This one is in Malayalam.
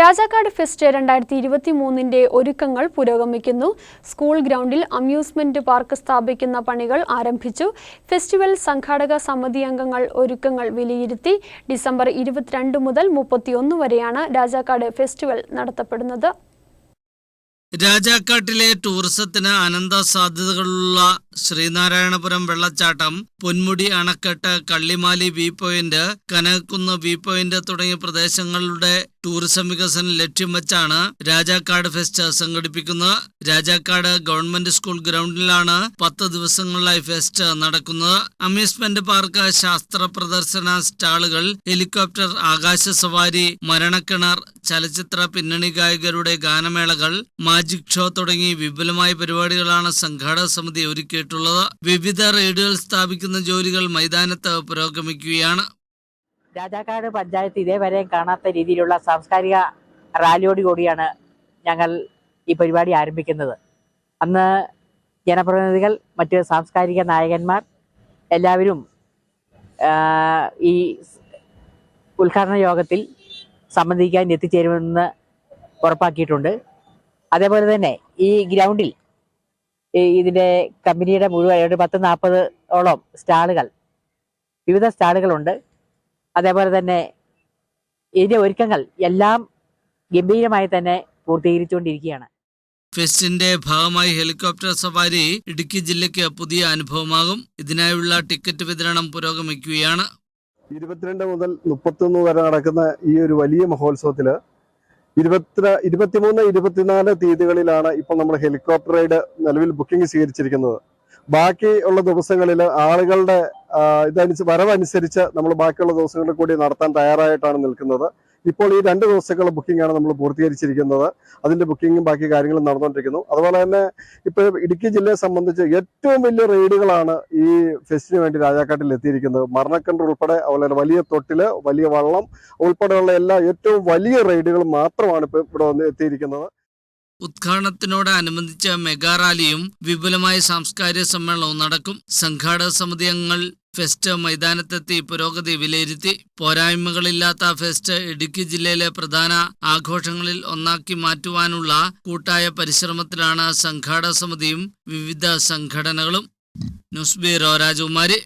രാജാക്കാട് ഫെസ്റ്റ് രണ്ടായിരത്തി ഇരുപത്തി മൂന്നിന്റെ ഒരുക്കങ്ങൾ പുരോഗമിക്കുന്നു. സ്കൂൾ ഗ്രൗണ്ടിൽ അമ്യൂസ്മെന്റ് പാർക്ക് സ്ഥാപിക്കുന്ന പണികൾ ആരംഭിച്ചു. ഫെസ്റ്റിവൽ സംഘാടക സമിതി അംഗങ്ങൾ ഒരുക്കങ്ങൾ വിലയിരുത്തി. ഡിസംബർ ഇരുപത്തിരണ്ട് മുതൽ മുപ്പത്തിയൊന്ന് വരെയാണ് രാജാക്കാട് ഫെസ്റ്റിവൽ നടത്തപ്പെടുന്നത്. രാജാക്കാട്ടിലെ ടൂറിസത്തിന് അനന്ത സാധ്യതകളുള്ള ശ്രീനാരായണപുരം വെള്ളച്ചാട്ടം പൊന്മുടി അണക്കെട്ട് Kallimali view point Kanakakkunnu view point തുടങ്ങിയ പ്രദേശങ്ങളുടെ ടൂറിസം വികസനം ലക്ഷ്യം വെച്ചാണ് രാജാക്കാട് ഫെസ്റ്റ് സംഘടിപ്പിക്കുന്നത് രാജാക്കാട് ഗവൺമെന്റ് സ്കൂൾ ഗ്രൗണ്ടിലാണ് പത്ത് ദിവസങ്ങളിലായി ഫെസ്റ്റ് നടക്കുന്നത്. അമ്യൂസ്മെന്റ് പാർക്ക് ശാസ്ത്ര പ്രദർശന സ്റ്റാളുകൾ ഹെലികോപ്റ്റർ ആകാശ സവാരി മരണക്കിണർ ചലച്ചിത്ര പിന്നണി ഗായകരുടെ ഗാനമേളകൾ മാജിക് ഷോ തുടങ്ങി വിപുലമായ പരിപാടികളാണ് സംഘാടക സമിതി ഒരുക്കിയിട്ടുള്ളത്. വിവിധ റേഡിയോകൾ സ്ഥാപിക്കുന്ന ജോലികൾ മൈതാനത്ത് പുരോഗമിക്കുകയാണ്. രാജാക്കാട് പഞ്ചായത്ത് ഇതേവരെ കാണാത്ത രീതിയിലുള്ള സാംസ്കാരിക റാലിയോട് കൂടിയാണ് ഞങ്ങൾ ഈ പരിപാടി ആരംഭിക്കുന്നത്. അന്ന് ജനപ്രതിനിധികൾ മറ്റ് സാംസ്കാരിക നായകന്മാർ എല്ലാവരും ഈ ഉദ്ഘാടന യോഗത്തിൽ സംബന്ധിക്കാൻ എത്തിച്ചേരുമെന്ന് ഉറപ്പാക്കിയിട്ടുണ്ട്. അതേപോലെ തന്നെ ഈ ഗ്രൗണ്ടിൽ ഇതിന്റെ കമ്പനിയുടെ മുഴുവൻ ഒരു പത്ത് നാൽപ്പതോളം സ്റ്റാളുകൾ വിവിധ സ്റ്റാളുകളുണ്ട്. അതേപോലെ തന്നെ ഇതിന്റെ ഒരുക്കങ്ങൾ എല്ലാം ഗംഭീരമായി തന്നെ പൂർത്തീകരിച്ചുകൊണ്ടിരിക്കുകയാണ്. ഫെസ്റ്റിന്റെ ഭാഗമായി ഹെലികോപ്റ്റർ സവാരി ഇടുക്കി ജില്ലയ്ക്ക് പുതിയ അനുഭവമാകും. ഇതിനായുള്ള ടിക്കറ്റ് വിതരണം പുരോഗമിക്കുകയാണ്. ഇരുപത്തിരണ്ട് മുതൽ മുപ്പത്തൊന്ന് വരെ നടക്കുന്ന ഈ ഒരു വലിയ മഹോത്സവത്തിൽ ഇരുപത്തി ഇരുപത്തിമൂന്ന് ഇരുപത്തിനാല് തീയതികളിലാണ് ഇപ്പോൾ നമ്മൾ ഹെലികോപ്റ്റർ റൈഡ് നിലവിൽ ബുക്കിംഗ് സ്വീകരിച്ചിരിക്കുന്നത്. ബാക്കി ഉള്ള ദിവസങ്ങളിൽ ആളുകളുടെ ഇതനുസരിച്ച് വരവനുസരിച്ച് നമ്മൾ ബാക്കിയുള്ള ദിവസങ്ങളിൽ കൂടി നടത്താൻ തയ്യാറായിട്ടാണ് നിൽക്കുന്നത്. ഇപ്പോൾ ഈ രണ്ട് ദിവസത്തേക്കുള്ള ബുക്കിംഗാണ് നമ്മൾ പൂർത്തീകരിച്ചിരിക്കുന്നത്. അതിന്റെ ബുക്കിങ്ങും ബാക്കി കാര്യങ്ങളും നടന്നുകൊണ്ടിരിക്കുന്നു അതുപോലെ തന്നെ ഇപ്പോൾ ഇടുക്കി ജില്ലയെ സംബന്ധിച്ച് ഏറ്റവും വലിയ റെയ്ഡുകളാണ് ഈ ഫെസ്റ്റിന് വേണ്ടി രാജാക്കാട്ടിൽ എത്തിയിരിക്കുന്നത്. മരണക്കണ്ട് ഉൾപ്പെടെ അതുപോലെ വലിയ തൊട്ടിൽ വലിയ വള്ളം ഉൾപ്പെടെയുള്ള എല്ലാ ഏറ്റവും വലിയ റെയ്ഡുകൾ മാത്രമാണ് ഇപ്പോൾ ഇവിടെ വന്ന് എത്തിയിരിക്കുന്നത്. ഉദ്ഘാടനത്തിനോടനുബന്ധിച്ച മെഗാ റാലിയും വിപുലമായ സാംസ്കാരിക സമ്മേളനവും നടക്കും. സംഘാടക സമിതി അംഗങ്ങൾ ഫെസ്റ്റ് മൈതാനത്തെത്തി പുരോഗതി വിലയിരുത്തി. പോരായ്മകളില്ലാത്ത ഫെസ്റ്റ് ഇടുക്കി ജില്ലയിലെ പ്രധാന ആഘോഷങ്ങളിൽ ഒന്നാക്കി മാറ്റുവാനുള്ള കൂട്ടായ പരിശ്രമത്തിലാണ് സംഘാടക സമിതിയും വിവിധ സംഘടനകളും. ന്യൂസ് ബ്യൂറോ രാജകുമാരി.